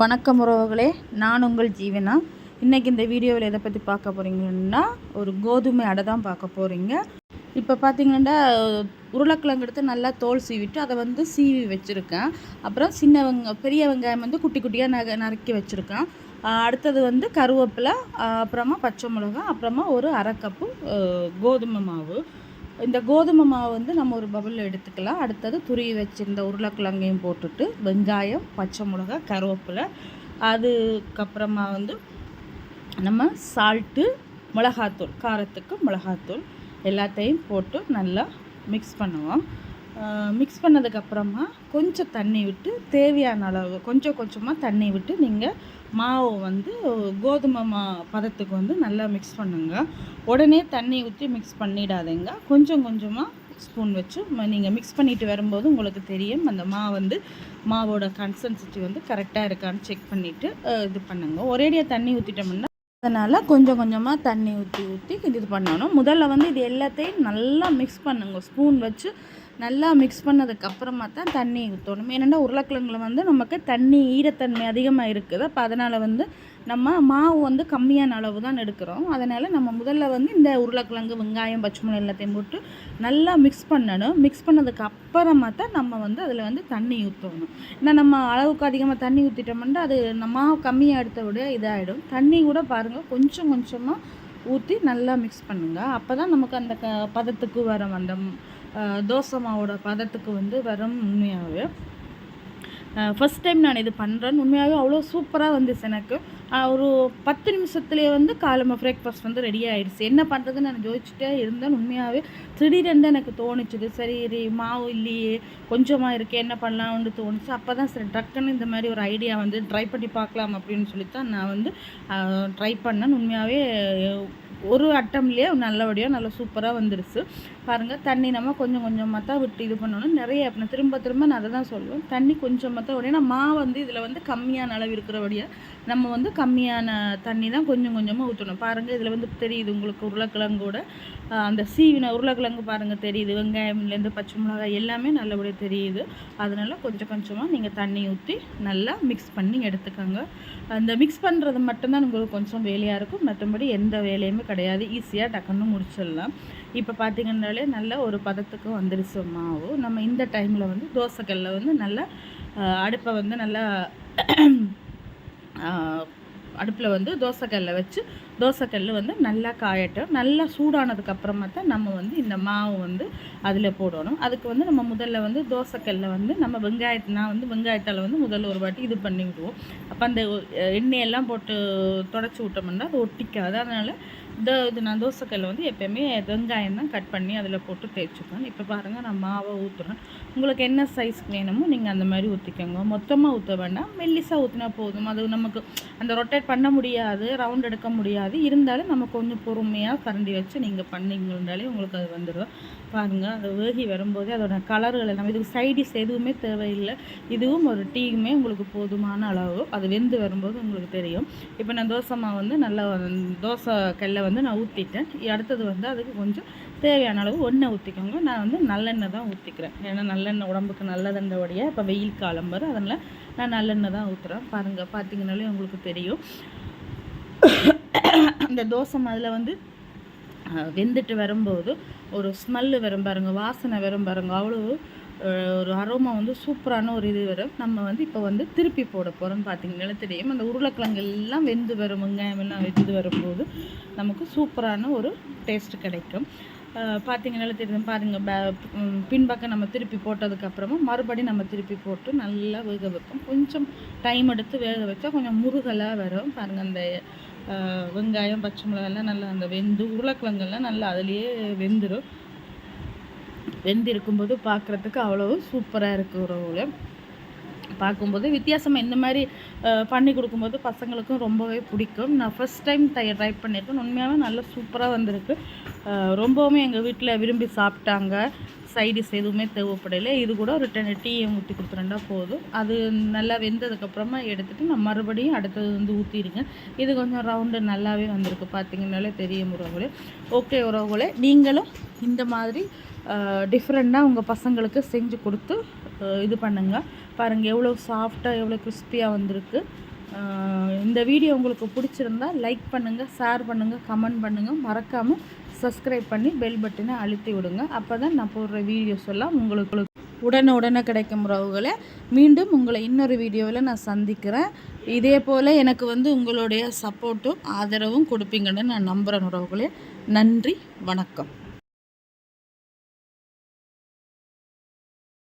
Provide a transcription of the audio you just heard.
வணக்கம் உறவுகளே நான் உங்கள் ஜீவனா? இன்றைக்கி இந்த வீடியோவில் எதை பற்றி பார்க்க போகிறீங்கன்னா ஒரு கோதுமை அடை தான் பார்க்க போகிறீங்க இப்போ பார்த்தீங்கன்னா உருளைக்கிழங்கு எடுத்து நல்லா தோல் சீவிட்டு அதை வந்து சீவி வச்சுருக்கேன். அப்புறம் சின்ன வெங்க பெரிய வெங்காயம் வந்து குட்டி குட்டியாக நக நறுக்கி வச்சுருக்கேன். அடுத்தது வந்து கருவேப்பிலை அப்புறமா பச்சை மிளகாய் அப்புறமா ஒரு அரை கப்பு கோதுமை மாவு. இந்த கோதுமை மாவு வந்து நம்ம ஒரு பவுலில் எடுத்துக்கலாம். அடுத்தது துருவி வச்சிருந்த உருளைக்கிழங்கையும் போட்டுட்டு வெங்காயம் பச்சை மிளகாய் கருவேப்பிலை அதுக்கப்புறமா வந்து நம்ம சால்ட்டு மிளகாத்தூள் காரத்துக்கு மிளகாத்தூள் எல்லாத்தையும் போட்டு நல்லா மிக்ஸ் பண்ணுவோம். மிக்ஸ் பண்ணதுக்கப்புறமா கொஞ்சம் தண்ணி விட்டு தேவையான அளவு கொஞ்சம் கொஞ்சமாக தண்ணி விட்டு நீங்கள் மாவை வந்து கோதுமை மா பதத்துக்கு வந்து நல்லா மிக்ஸ் பண்ணுங்க. உடனே தண்ணி ஊற்றி மிக்ஸ் பண்ணிடாதீங்க. கொஞ்சம் கொஞ்சமாக ஸ்பூன் வச்சு நீங்கள் மிக்ஸ் பண்ணிட்டு வரும்போது உங்களுக்கு தெரியும். அந்த மாவு வந்து மாவோட கன்சன்சிட்டி வந்து கரெக்டாக இருக்கான்னு செக் பண்ணிவிட்டு இது பண்ணுங்க. ஒரேடியாக தண்ணி ஊற்றிட்டோம்னா அதனால் கொஞ்சம் கொஞ்சமாக தண்ணி ஊற்றி ஊற்றி இது பண்ணணும். முதல்ல வந்து இது எல்லாத்தையும் நல்லா மிக்ஸ் பண்ணுங்க. ஸ்பூன் வச்சு நல்லா மிக்ஸ் பண்ணதுக்கப்புறமா தான் தண்ணி ஊற்றணும் ஏன்னா உருளைக்கிழங்குல வந்து நமக்கு தண்ணி ஈரத்தன்மை அதிகமாக இருக்குது. அப்போ அதனால் வந்து நம்ம மாவு வந்து கம்மியான அளவு தான் எடுக்கிறோம். அதனால் நம்ம முதல்ல வந்து இந்த உருளைக்கிழங்கு வெங்காயம் பச்சை எல்லாத்தையும் போட்டு நல்லா மிக்ஸ் பண்ணணும். மிக்ஸ் பண்ணதுக்கு அப்புறமா தான் நம்ம வந்து அதில் வந்து தண்ணி ஊற்றணும் ஏன்னா நம்ம அளவுக்கு அதிகமாக தண்ணி ஊற்றிட்டோம்னா அது நம்ம மாவு கம்மியாக எடுத்த விட இதாகிடும் தண்ணி கூட பாருங்கள் கொஞ்சம் கொஞ்சமாக ஊற்றி நல்லா மிக்ஸ் பண்ணுங்கள் அப்போ தான் நமக்கு அந்த க பதத்துக்கு வர அந்த தோசை மாவோட பதத்துக்கு வந்து வரும் உண்மையாகவே. ஃபஸ்ட் டைம் நான் இது பண்ணுறேன் உண்மையாகவே அவ்வளோ சூப்பராக வந்துச்சு எனக்கு. ஒரு பத்து நிமிஷத்துலேயே வந்து காலமாக பிரேக்ஃபாஸ்ட் வந்து ரெடி ஆகிடுச்சு என்ன பண்ணுறதுன்னு நான் யோசிச்சுட்டே இருந்தேன். உண்மையாகவே திடீரென்று எனக்கு தோணுச்சுது. சரி இது மாவு இல்லையே கொஞ்சமாக இருக்கே என்ன பண்ணலாம்னு தோணுச்சு. அப்போ தான் சரி டக்குன்னு இந்த மாதிரி ஒரு ஐடியா வந்து ட்ரை பண்ணி பார்க்கலாம் அப்படின்னு சொல்லி தான் நான் வந்து ட்ரை பண்ணேன். உண்மையாகவே ஒரு அட்டம்லேயே நல்லபடியாக நல்லா சூப்பராக வந்துருச்சு. பாருங்கள் தண்ணி நம்ம கொஞ்சம் கொஞ்சமாக தான் விட்டு இது பண்ணணும். நிறைய நான் திரும்ப திரும்ப நான் அதை தான் சொல்லுவேன். தண்ணி கொஞ்சமாக தான் உடனே மா மாவு வந்து இதில் வந்து கம்மியான அளவு இருக்கிறபடியாக நம்ம வந்து கம்மியான தண்ணி தான் கொஞ்சம் கொஞ்சமாக ஊற்றணும் பாருங்கள் இதில் வந்து தெரியுது உங்களுக்கு உருளைக்கிழங்கோட அந்த சீவின உருளைக்கிழங்கு பாருங்கள் தெரியுது. வெங்காயம்லேருந்து பச்சை மிளகாய் எல்லாமே நல்லபடியாக தெரியுது. அதனால கொஞ்சம் கொஞ்சமாக நீங்கள் தண்ணி ஊற்றி நல்லா மிக்ஸ் பண்ணி எடுத்துக்கோங்க. அந்த மிக்ஸ் பண்ணுறது மட்டும்தான் உங்களுக்கு கொஞ்சம் வேலையாக இருக்கும். மற்றபடி எந்த வேலையுமே கிடையாது. ஈஸியாக டக்குன்னு முடிச்சிடலாம். இப்போ பார்த்தீங்கன்னாலே நல்ல ஒரு பதத்துக்கு வந்துருச்சு மாவு. நம்ம இந்த டைமில் வந்து தோசைக்கல்ல வந்து நல்லா அடுப்பை வந்து நல்லா அடுப்பில் வந்து தோசைக்கல்லை வச்சு தோசைக்கல் வந்து நல்லா காயட்டும். நல்லா சூடானதுக்கு அப்புறமா தான் நம்ம வந்து இந்த மாவு வந்து அதில் போடணும். அதுக்கு வந்து நம்ம முதல்ல வந்து தோசைக்கல்ல வந்து நம்ம வெங்காயத்தை நான் வந்து வெங்காயத்தால் வந்து முதல்ல ஒரு வாட்டி இது பண்ணி விடுவோம் அப்போ அந்த எண்ணெயெல்லாம் போட்டு தொடச்சி விட்டோம்னா அது ஒட்டிக்காது. அதனால் இந்த இது நான் தோசைக்கல்ல வந்து எப்போயுமே வெங்காயம் தான் கட் பண்ணி அதில் போட்டு தேய்ச்சிப்பேன். இப்போ பாருங்கள் நான் மாவை ஊற்றுறேன் உங்களுக்கு என்ன சைஸ்க்கு வேணுமோ நீங்கள் அந்த மாதிரி ஊற்றிக்கோங்க மொத்தமாக ஊற்ற வேண்டாம். மெல்லிசாக ஊற்றினா போதும். அது நமக்கு அந்த ரொட்டேட் பண்ண முடியாது. ரவுண்ட் எடுக்க முடியாது. இருந்தாலும் நம்ம கொஞ்சம் பொறுமையாக கரண்டி வச்சு நீங்கள் பண்ணீங்கன்னாலே உங்களுக்கு அது வந்துடும் பாருங்கள் அது வேகி வரும்போதே அதோட கலர்கள் நம்ம இதுக்கு சைடிஸ் எதுவுமே தேவையில்லை. இதுவும் ஒரு டீயுமே உங்களுக்கு போதுமான அளவு. அது வெந்து வரும்போது உங்களுக்கு தெரியும். இப்போ நான் தோசை மாவு வந்து நல்லா தோசை கல்லை வந்து நான் ஊற்றிட்டேன் அடுத்தது வந்து அதுக்கு கொஞ்சம் தேவையான அளவு எண்ணெய் ஊற்றிக்கோங்க நான் வந்து நல்லெண்ணெய் தான் ஊற்றிக்கிறேன் ஏன்னா நல்லெண்ணெய் உடம்புக்கு நல்லதுன்றபடியே இப்போ வெயில் காலம் வரும். அதனால் நான் நல்லெண்ணெய் தான் ஊற்றுறேன் பாருங்கள் பார்த்தீங்கனாலே உங்களுக்கு தெரியும். இந்த தோசை அதில் வந்து வெந்துட்டு வரும்போது ஒரு ஸ்மெல்லு வரும் பாருங்க வாசனை வரும் பாருங்க. அவ்வளோ ஒரு அரோமா வந்து சூப்பரான ஒரு இது வரும். நம்ம வந்து இப்போ வந்து திருப்பி போட போகிறோம்னு பார்த்தீங்கன்னா தெரியும் அந்த உருளைக்கிழங்கு எல்லாம் வெந்து வரும் வெங்காயம் எல்லாம் வெந்து வரும்போது நமக்கு சூப்பரான ஒரு டேஸ்ட் கிடைக்கும். அஹ், தெரியும் பாருங்கள் பே பின்பக்கம் நம்ம திருப்பி போட்டதுக்கப்புறமா மறுபடியும் நம்ம திருப்பி போட்டு நல்லா வேக வைப்போம். கொஞ்சம் டைம் எடுத்து வேக வச்சா கொஞ்சம் முருகலாக வரும். பாருங்கள் அந்த வெங்காயம் பச்சை மிளகாயெல்லாம் நல்லா அந்த வெந்து உருளைக்கிழங்கெல்லாம் நல்லா அதுலேயே வெந்துடும் வெந்து இருக்கும்போது பார்க்குறதுக்கு அவ்வளோ சூப்பராக இருக்குது உறவுல பார்க்கும்போது வித்தியாசமாக இந்த மாதிரி பண்ணி கொடுக்கும்போது பசங்களுக்கும் ரொம்பவே பிடிக்கும். நான் ஃபஸ்ட் டைம் ட்ரை ட்ரை பண்ணியிருக்கேன் உண்மையாகவே நல்லா சூப்பராக வந்திருக்கு. ரொம்பவுமே எங்கள் வீட்டில் விரும்பி சாப்பிட்டாங்க. சைடிஸ் எதுவுமே தேவைப்படலை. இது கூட ஒரு டென் டீயை ஊற்றி கொடுத்துருந்தா போதும். அது நல்லா வெந்ததுக்கப்புறமா எடுத்துகிட்டு நான் மறுபடியும் அடுத்தது வந்து ஊற்றிடுங்க இது கொஞ்சம் ரவுண்டு நல்லாவே வந்திருக்கு. பார்த்தீங்கனாலே தெரியும் உறவுகளே. ஓகே உறவுகளே நீங்களும் இந்த மாதிரி டிஃப்ரெண்ட்டாக உங்கள் பசங்களுக்கு செஞ்சு கொடுத்து இது பண்ணுங்கள் பாருங்கள் எவ்வளோ சாஃப்டாக எவ்வளோ கிறிஸ்பியாக வந்திருக்கு. இந்த வீடியோ உங்களுக்கு பிடிச்சிருந்தா லைக் பண்ணுங்கள் ஷேர் பண்ணுங்கள் கமெண்ட் பண்ணுங்கள் மறக்காமல் சப்ஸ்கிரைப் பண்ணி பெல் பட்டனை அழுத்தி விடுங்க. அப்போ தான் நான் போடுற வீடியோஸ் எல்லாம் உங்களுக்கு உடனே உடனே கிடைக்கும் உறவுகளை. மீண்டும் உங்களை இன்னொரு வீடியோவில் நான் சந்திக்கிறேன். இதே போல் எனக்கு வந்து உங்களுடைய சப்போர்ட்டும் ஆதரவும் கொடுப்பீங்கன்னு நான் நம்புகிறேன் உறவுகளே. நன்றி வணக்கம்.